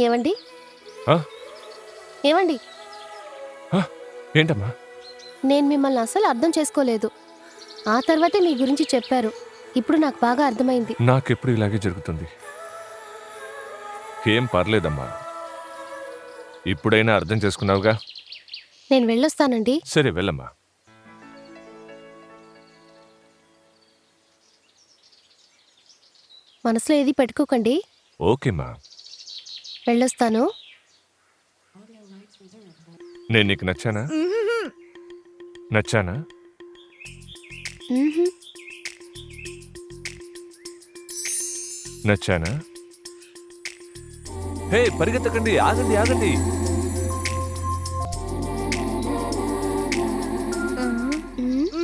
ఏమండి? ఏమండి? ఏంటమ్మా? నేను మిమ్మల్ని అసలు అర్థం చేసుకోలేదు. ఆ తర్వాతే మీ గురించి చెప్పారు. ఇప్పుడు నాకు బాగా అర్థమైంది. నాకెప్పుడు ఇలాగే జరుగుతుంది? ఏం పర్లేదమ్మా. ఇప్పుడైనా అర్థం చేసుకున్నావుగా? నేను వెళ్ళొస్తానండి. సరే వెళ్ళమ్మా. మనసులో ఏది పెట్టుకోకండి. ఓకేమ్మా. వెళ్ళొస్తాను. నేను నీకు నచ్చానా? నచ్చానా? నచ్చానా? హే పరిగెత్తకండి ఆగండి ఆగండి. మ్మ్.